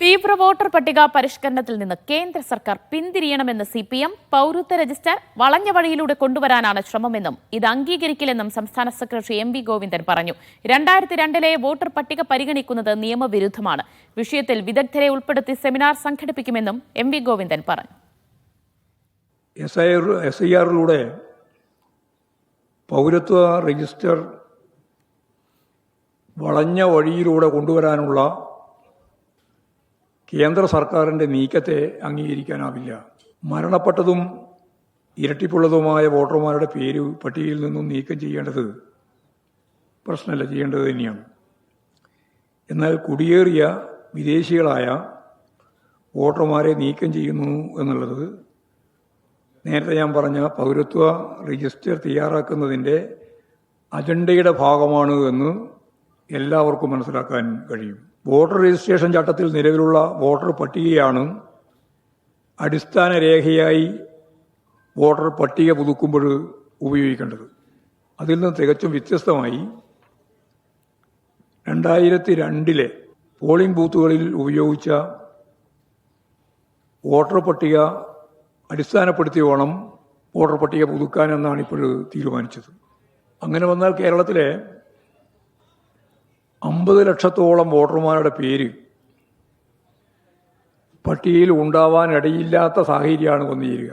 തീവ്ര വോട്ടർ പട്ടിക പരിഷ്കരണത്തിൽ നിന്ന് കേന്ദ്ര സർക്കാർ പിന്തിരിയണമെന്ന് സി പി എം പൗരത്വ രജിസ്റ്റർ വളഞ്ഞ വഴിയിലൂടെ കൊണ്ടുവരാനാണ് ശ്രമമെന്നും ഇത് അംഗീകരിക്കില്ലെന്നും സംസ്ഥാന സെക്രട്ടറി എം വി ഗോവിന്ദൻ പറഞ്ഞു. രണ്ടായിരത്തി രണ്ടിലെ വോട്ടർ പട്ടിക പരിഗണിക്കുന്നത് നിയമവിരുദ്ധമാണ്. വിഷയത്തിൽ വിദഗ്ധരെ ഉൾപ്പെടുത്തി സെമിനാർ സംഘടിപ്പിക്കുമെന്നും എം വി ഗോവിന്ദൻ പറഞ്ഞു. എസ് ഐ ആറിലൂടെ പൗരത്വ രജിസ്റ്റർ വളഞ്ഞ വഴിയിലൂടെ കൊണ്ടുവരാനുള്ള കേന്ദ്ര സർക്കാരിന്റെ നീക്കത്തെ അംഗീകരിക്കാനാവില്ല. മരണപ്പെട്ടതും ഇരട്ടിപ്പുള്ളതുമായ വോട്ടർമാരുടെ പേര് പട്ടികയിൽ നിന്നും നീക്കം ചെയ്യേണ്ടത് പ്രശ്നമല്ല ചെയ്യേണ്ടത് തന്നെയാണ്. എന്നാൽ കുടിയേറിയ വിദേശികളായ വോട്ടർമാരെ നീക്കം ചെയ്യുന്നു എന്നുള്ളത് നേരത്തെ ഞാൻ പറഞ്ഞ പൗരത്വ രജിസ്റ്റർ തയ്യാറാക്കുന്നതിന്റെ അജണ്ടയുടെ ഭാഗമാണ് എന്ന് എല്ലാവർക്കും മനസ്സിലാക്കാൻ കഴിയും. വോട്ടർ രജിസ്ട്രേഷൻ ചട്ടത്തിൽ നിലവിലുള്ള വോട്ടർ പട്ടികയാണ് അടിസ്ഥാന രേഖയായി വോട്ടർ പട്ടിക പുതുക്കുമ്പോൾ ഉപയോഗിക്കേണ്ടത്. അതിൽ നിന്ന് തികച്ചും വ്യത്യസ്തമായി രണ്ടായിരത്തി രണ്ടിലെ പോളിംഗ് ബൂത്തുകളിൽ ഉപയോഗിച്ച വോട്ടർ പട്ടിക അടിസ്ഥാനപ്പെടുത്തി വേണം വോട്ടർ പട്ടിക പുതുക്കാൻ എന്നാണ് ഇപ്പോൾ തീരുമാനിച്ചത്. അങ്ങനെ വന്നാൽ കേരളത്തിലെ അമ്പത് ലക്ഷത്തോളം വോട്ടർമാരുടെ പേര് പട്ടികയിൽ ഉണ്ടാവാൻ ഇടയില്ലാത്ത സാഹചര്യമാണ് വന്നു ചേരുക